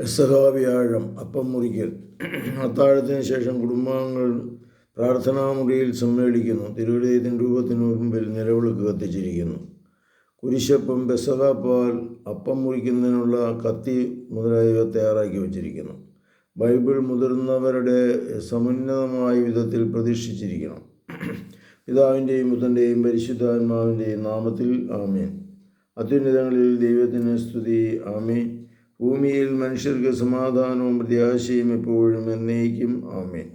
പെസഹാവ്യാഴം അപ്പം മുറിക്കൽ. അത്താഴത്തിന് ശേഷം കുടുംബാംഗങ്ങൾ പ്രാർത്ഥനാമുറിയിൽ സമ്മേളിക്കുന്നു. തിരുവിടയത്തിന്റെ രൂപത്തിന് മുമ്പിൽ നിലവിളക്ക് കത്തിച്ചിരിക്കുന്നു. കുരിശപ്പം പെസഹാപ്പാൽ അപ്പം മുറിക്കുന്നതിനുള്ള കത്തി മുതലായവ തയ്യാറാക്കി വച്ചിരിക്കുന്നു. ബൈബിൾ മുതിർന്നവരുടെ സമുന്നതമായ വിധത്തിൽ പ്രതീക്ഷിച്ചിരിക്കണം പിതാവിന്റെയും പുത്രന്റെയും പരിശുദ്ധാത്മാവിന്റെയും നാമത്തിൽ ആമേൻ. അത്യുന്നതങ്ങളിൽ ദൈവത്തിന് സ്തുതി. ആമേൻ. ഭൂമിയിൽ മനുഷ്യർക്ക് സമാധാനവും പ്രത്യാശയും എപ്പോഴും എന്നേക്കും. ആമേൻ.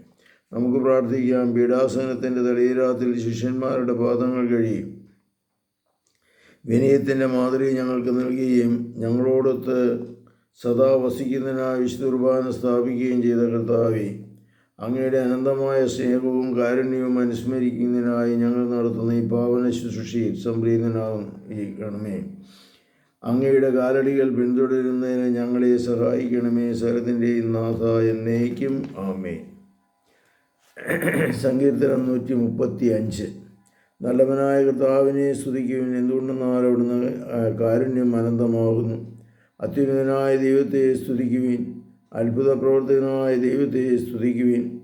നമുക്ക് പ്രാർത്ഥിക്കാം. പീഡാസനത്തിന്റെ തലയിരാത്തിൽ ശിഷ്യന്മാരുടെ പാദങ്ങൾ കഴിയും. വിനയത്തിന്റെ മാതൃക ഞങ്ങൾക്ക് നൽകുകയും ഞങ്ങളോടൊത്ത് സദാ വസിക്കുന്നതിനായി വിശുദ്ധ കുർബാന സ്ഥാപിക്കുകയും ചെയ്ത കർത്താവി അങ്ങയുടെ അനന്തമായ സ്നേഹവും കാരുണ്യവും അനുസ്മരിക്കുന്നതിനായി ഞങ്ങൾ നടത്തുന്ന ഈ പാവന ശുശ്രൂഷയിൽ സംപ്രീതനാകും ഈ ഗണമേ. അങ്ങയുടെ കാലടികൾ പിന്തുടരുന്നതിന് ഞങ്ങളെ സഹായിക്കണമേ. സകലത്തിന്റെയും നാഥ എന്നേക്കും. ആമേ സങ്കീർത്തനം നൂറ്റി മുപ്പത്തി അഞ്ച് നല്ലവനായ കർത്താവിനെ സ്തുതിക്കുവിൻ. എന്തുകൊണ്ടെന്നാൽ അവിടുന്ന് കാരുണ്യം അനന്തമാകുന്നു. അത്യുന്നതനായ ദൈവത്തെ സ്തുതിക്കുവിൻ. അത്ഭുത പ്രവർത്തകനായ ദൈവത്തെ സ്തുതിക്കുവിൻ.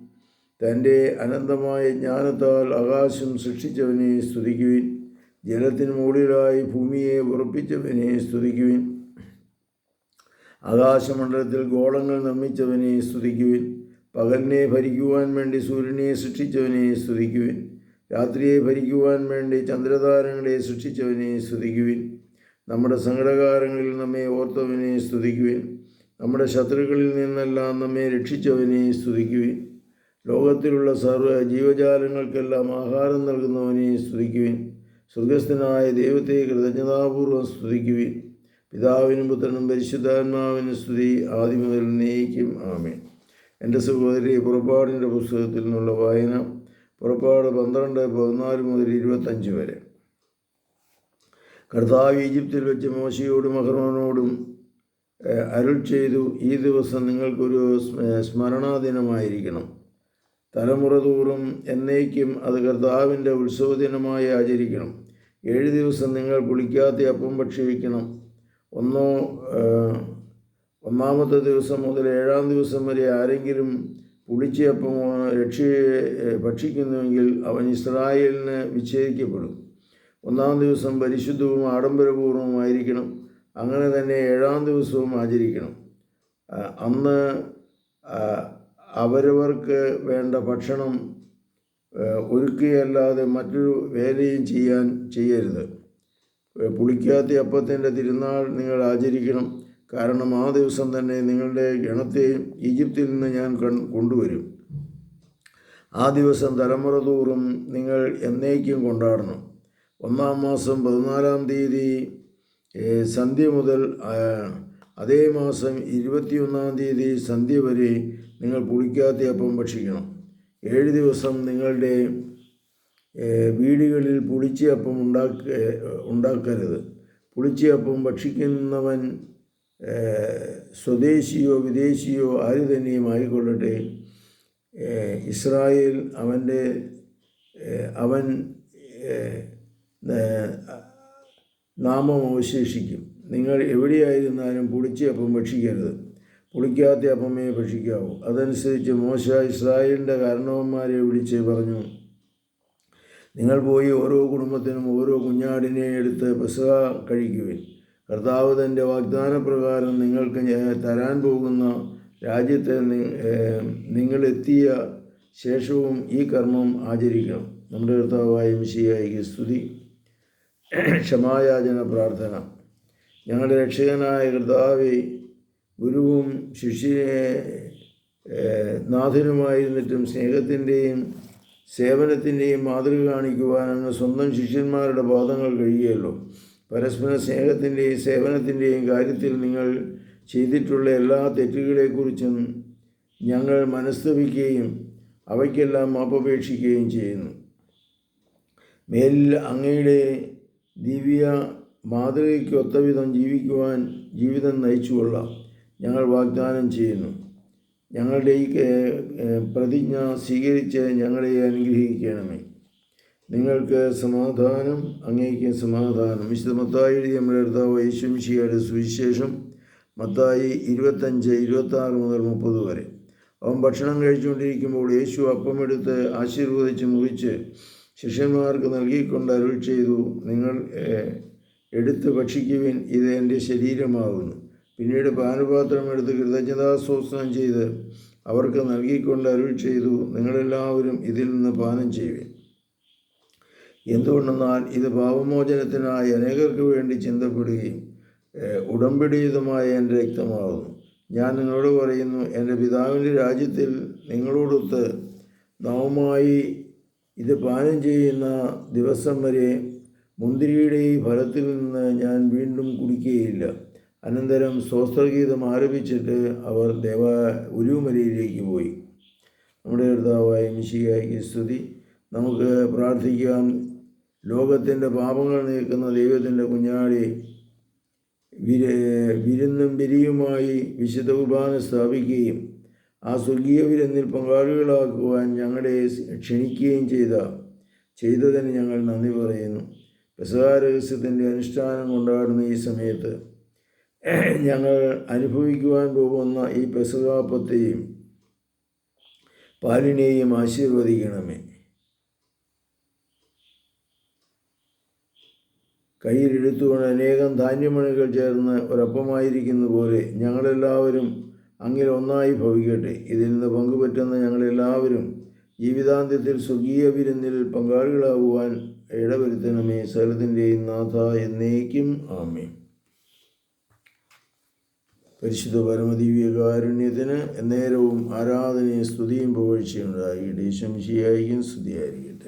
തന്റെ അനന്തമായ ജ്ഞാനത്താൽ ആകാശം സൃഷ്ടിച്ചവനെ സ്തുതിക്കുവിൻ. ജലത്തിന് മുകളിലായി ഭൂമിയെ ഉറപ്പിച്ചവനെ സ്തുതിക്കുവിൻ. ആകാശമണ്ഡലത്തിൽ ഗോളങ്ങൾ നിർമ്മിച്ചവനെ സ്തുതിക്കുവിൻ. പകലിനെ ഭരിക്കുവാൻ വേണ്ടി സൂര്യനെ സൃഷ്ടിച്ചവനെ സ്തുതിക്കുവിൻ. രാത്രിയെ ഭരിക്കുവാൻ വേണ്ടി ചന്ദ്രതാരങ്ങളെ സൃഷ്ടിച്ചവനെ സ്തുതിക്കുവിൻ. നമ്മുടെ സങ്കടകാരങ്ങളിൽ നമ്മെ ഓർത്തവനെ സ്തുതിക്കുവിൻ. നമ്മുടെ ശത്രുക്കളിൽ നിന്നെല്ലാം നമ്മെ രക്ഷിച്ചവനെ സ്തുതിക്കുവിൻ. ലോകത്തിലുള്ള സർവ ജീവജാലങ്ങൾക്കെല്ലാം ആഹാരം നൽകുന്നവനെ സ്തുതിക്കുവിൻ. സ്വർഗസ്ഥനായ ദൈവത്തെ കൃതജ്ഞതാപൂർവം സ്തുതിക്കുവിൻ. പിതാവിനും പുത്രനും പരിശുദ്ധാത്മാവിനും സ്തുതി. ആദ്യം മുതൽ നീക്കും ആമേ എന്റെ സഹോദരി പുറപ്പാടിന്റെ പുസ്തകത്തിൽ നിന്നുള്ള വായന പുറപ്പാട് പന്ത്രണ്ട് പതിനാല് മുതൽ ഇരുപത്തഞ്ച് വരെ. കർത്താവ് ഈജിപ്തിൽ വെച്ച് മോശയോടും അഹ്റോനോടും അരുൾ ചെയ്തു ഈ ദിവസം നിങ്ങൾക്കൊരു സ്മരണാദിനമായിരിക്കണം. തലമുറ തോറും എന്നേക്കും അത് കർത്താവിന്റെ ഉത്സവദിനമായി ആചരിക്കണം. ഏഴ് ദിവസം നിങ്ങൾ കുളിക്കാത്ത അപ്പം ഭക്ഷിക്കണം. ഒന്നോ ഒന്നാമത്തെ ദിവസം മുതൽ ഏഴാം ദിവസം വരെ ആരെങ്കിലും പുളിച്ചയപ്പം രക്ഷ ഭക്ഷിക്കുന്നുവെങ്കിൽ അവൻ ഇസ്രായേലിന് വിച്ഛേദിക്കപ്പെടും. ഒന്നാം ദിവസം പരിശുദ്ധവും ആഡംബരപൂർവമായിരിക്കണം അങ്ങനെ തന്നെ ഏഴാം ദിവസവും ആചരിക്കണം. അന്ന് അവരവർക്ക് വേണ്ട ഭക്ഷണം ഒരുക്കുകയല്ലാതെ മറ്റൊരു വേലയും ചെയ്യാൻ ചെയ്യരുത്. പുളിക്കാത്ത അപ്പത്തിന്റെ തിരുനാൾ നിങ്ങൾ ആചരിക്കണം. കാരണം ആ ദിവസം തന്നെ നിങ്ങളുടെ ഗണത്തെയും ഈജിപ്തിൽ നിന്ന് ഞാൻ കൊണ്ടുവരും. ആ ദിവസം തലമുറ തോറും നിങ്ങൾ എന്നേക്കും കൊണ്ടാടണം. ഒന്നാം മാസം പതിനാലാം തീയതി സന്ധ്യ മുതൽ അതേ മാസം ഇരുപത്തിയൊന്നാം തീയതി സന്ധ്യ വരെ നിങ്ങൾ പുളിക്കാത്ത അപ്പം ഭക്ഷിക്കണം. ഏഴ് ദിവസം നിങ്ങളുടെ വീടുകളിൽ പുളിച്ചയപ്പം ഉണ്ടാക്ക ഉണ്ടാക്കരുത്. പുളിച്ചയപ്പം ഭക്ഷിക്കുന്നവൻ സ്വദേശിയോ വിദേശിയോ ആര് തന്നെയും ആയിക്കൊള്ളട്ടെ. ഇസ്രായേൽ അവന്റെ അവൻ നാമം അവശേഷിക്കും. നിങ്ങൾ എവിടെയായിരുന്നാലും പുളിച്ച അപ്പം ഭക്ഷിക്കരുത്. പുളിക്കാത്ത അപ്പമേ ഭക്ഷിക്കാവൂ. അതനുസരിച്ച് മോശ ഇസ്രായേലിന്റെ കാരണവന്മാരെ വിളിച്ച് പറഞ്ഞു നിങ്ങൾ പോയി ഓരോ കുടുംബത്തിനും ഓരോ കുഞ്ഞാടിനെ എടുത്ത് പെസഹ കഴിക്കുവിൻ. കർത്താവ് തന്റെ വാഗ്ദാനപ്രകാരം നിങ്ങൾക്ക് തരാൻ പോകുന്ന രാജ്യത്തെ നിങ്ങളെത്തിയ ശേഷവും ഈ കർമ്മം ആചരിക്കണം. നമ്മുടെ കർത്താവായ മിശിയായി സ്തുതി. ക്ഷമായാചന പ്രാർത്ഥന. ഞങ്ങളുടെ രക്ഷകനായ കർത്താവി ഗുരുവും ശിഷ്യ നാഥനുമായിരുന്നിട്ടും സ്നേഹത്തിന്റെയും സേവനത്തിന്റെയും മാതൃക കാണിക്കുവാൻ സ്വന്തം ശിഷ്യന്മാരുടെ പാദങ്ങൾ കഴിയുകയല്ലോ പരസ്പര സ്നേഹത്തിന്റെയും സേവനത്തിന്റെയും കാര്യത്തിൽ നിങ്ങൾ ചെയ്തിട്ടുള്ള എല്ലാ തെറ്റുകളെക്കുറിച്ചും ഞങ്ങൾ മനസ്തപിക്കുകയും അവയ്ക്കെല്ലാം മാപ്പപേക്ഷിക്കുകയും ചെയ്യുന്നു. മേലിൽ അങ്ങയുടെ ദിവ്യ മാതൃകയ്ക്ക് ഒത്തവിധം ജീവിക്കുവാൻ ജീവിതം നയിച്ചുകൊള്ളാം. ഞങ്ങൾ വാഗ്ദാനം ചെയ്യുന്നു. ഞങ്ങളുടെ ഈ പ്രതിജ്ഞ സ്വീകരിച്ച് ഞങ്ങളെ അനുഗ്രഹിക്കണമേ. നിങ്ങൾക്ക് സമാധാനം അങ്ങേക്ക് സമാധാനം. വിശുദ്ധ മത്തായി നമ്മുടെ അടുത്താവ് യേശുഷിയുടെ സുവിശേഷം മത്തായി ഇരുപത്തഞ്ച് ഇരുപത്താറ് മുതൽ മുപ്പത് വരെ. അവൻ ഭക്ഷണം കഴിച്ചുകൊണ്ടിരിക്കുമ്പോൾ യേശു അപ്പമെടുത്ത് ആശീർവദിച്ച് മുറിച്ച് ശിഷ്യന്മാർക്ക് നൽകിക്കൊണ്ട് അരുൾ ചെയ്തു. നിങ്ങൾ എടുത്ത് ഭക്ഷിക്കുവിൻ ഇത് എന്റെ ശരീരമാകുന്നു. പിന്നീട് പാനപാത്രം എടുത്ത് കൃതജ്ഞതാസ്വാസനം ചെയ്ത് അവർക്ക് നൽകിക്കൊണ്ട് അരുൾ ചെയ്തു നിങ്ങളെല്ലാവരും ഇതിൽ നിന്ന് പാനം ചെയ്യുവിൻ. എന്തുകൊണ്ടെന്നാൽ ഇത് പാപമോചനത്തിനായി അനേകർക്ക് വേണ്ടി ചിന്തപ്പെടുകയും ഉടമ്പിടിയതുമായ എന്റെ രക്തമാകുന്നു. ഞാൻ നിങ്ങളോട് പറയുന്നു എന്റെ പിതാവിന്റെ രാജ്യത്തിൽ നിങ്ങളോടൊത്ത് നവമായി ഇത് പാനം ചെയ്യുന്ന ദിവസം വരെ മുന്തിരിയുടെ ഈ ഫലത്തിൽ നിന്ന് ഞാൻ വീണ്ടും കുടിക്കുകയില്ല. അനന്തരം സ്വസ്ത്രഗീതം ആരംഭിച്ചിട്ട് അവർ ദേവ ഉരുമലയിലേക്ക് പോയി. നമ്മുടെ കർത്താവായ മിശികായ്ക്ക് സ്തുതി. നമുക്ക് പ്രാർത്ഥിക്കാം. ലോകത്തിന്റെ പാപങ്ങൾ നീക്കുന്ന ദൈവത്തിന്റെ കുഞ്ഞാടി വിര വിരുന്നും വിരിയുമായി വിശുദ്ധ കുർബാന സ്ഥാപിക്കുകയും ആ സ്വർഗീയ വിരുന്നിൽ പങ്കാളികളാക്കുവാൻ ഞങ്ങളെ ക്ഷണിക്കുകയും ചെയ്ത ചെയ്തതിന് ഞങ്ങൾ നന്ദി പറയുന്നു. രഹസ്യത്തിന്റെ അനുഷ്ഠാനം കൊണ്ടാടുന്ന ഈ സമയത്ത് ഞങ്ങൾ അനുഭവിക്കുവാൻ പോകുന്ന ഈ പെസഹാപ്പത്തെയും പാലിനെയും ആശീർവദിക്കണമേ. കയ്യിലെടുത്തുകൊണ്ട് അനേകം ധാന്യമണികൾ ചേർന്ന് ഒരപ്പമായിരിക്കുന്ന പോലെ ഞങ്ങളെല്ലാവരും അങ്ങനെ ഒന്നായി ഭവിക്കട്ടെ. ഇതിൽ നിന്ന് പങ്കുപറ്റുന്ന ഞങ്ങളെല്ലാവരും ജീവിതാന്ത്യത്തിൽ സ്വർഗീയ വിരുന്നിൽ പങ്കാളികളാകുവാൻ ഇടവരുത്തണമേ സകലത്തിന്റെയും നാഥ എന്നേക്കും. ആമേ പരിശുദ്ധ പരമദിവ്യകാരുണ്യത്തിന് എന്നേരവും ആരാധനയും സ്തുതിയും പുകഴ്ചയുണ്ടായി ദേശം ശിയായിരിക്കും സ്തുതിയായിരിക്കും